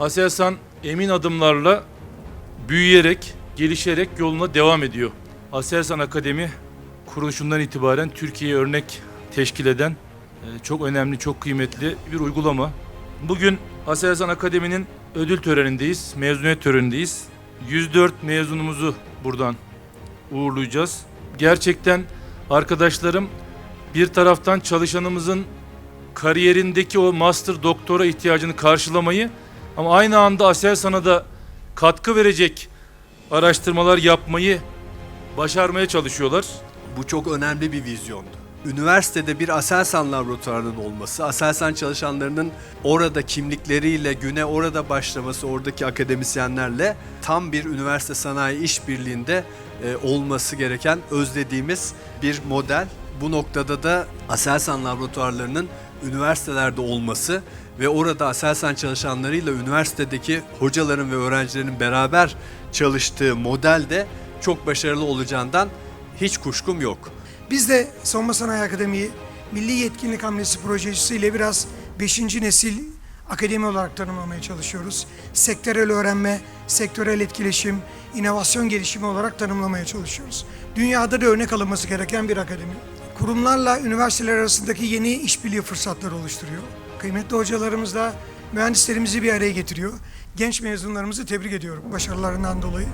Aselsan emin adımlarla büyüyerek, gelişerek yoluna devam ediyor. Aselsan Akademi kuruluşundan itibaren Türkiye'ye örnek teşkil eden e, çok önemli, çok kıymetli bir uygulama. Bugün Aselsan Akademi'nin ödül törenindeyiz, mezuniyet törenindeyiz. 104 mezunumuzu buradan uğurlayacağız. Gerçekten arkadaşlarım bir taraftan çalışanımızın kariyerindeki o master doktora ihtiyacını karşılamayı ama aynı anda Aselsan'a da katkı verecek araştırmalar yapmayı başarmaya çalışıyorlar. Bu çok önemli bir vizyondu. Üniversitede bir Aselsan laboratuvarının olması, Aselsan çalışanlarının orada kimlikleriyle güne orada başlaması, oradaki akademisyenlerle tam bir üniversite sanayi işbirliğinde e, olması gereken özlediğimiz bir model. Bu noktada da Aselsan laboratuvarlarının üniversitelerde olması ve orada Aselsan çalışanlarıyla üniversitedeki hocaların ve öğrencilerin beraber çalıştığı model de çok başarılı olacağından hiç kuşkum yok. Biz de Savunma Sanayi Akademi'yi Milli Yetkinlik Hamlesi projesiyle biraz 5. nesil akademi olarak tanımlamaya çalışıyoruz. Sektörel öğrenme, sektörel etkileşim, inovasyon gelişimi olarak tanımlamaya çalışıyoruz. Dünyada da örnek alınması gereken bir akademi. Kurumlarla üniversiteler arasındaki yeni işbirliği fırsatları oluşturuyor. Kıymetli hocalarımızla mühendislerimizi bir araya getiriyor. Genç mezunlarımızı tebrik ediyorum başarılarından dolayı.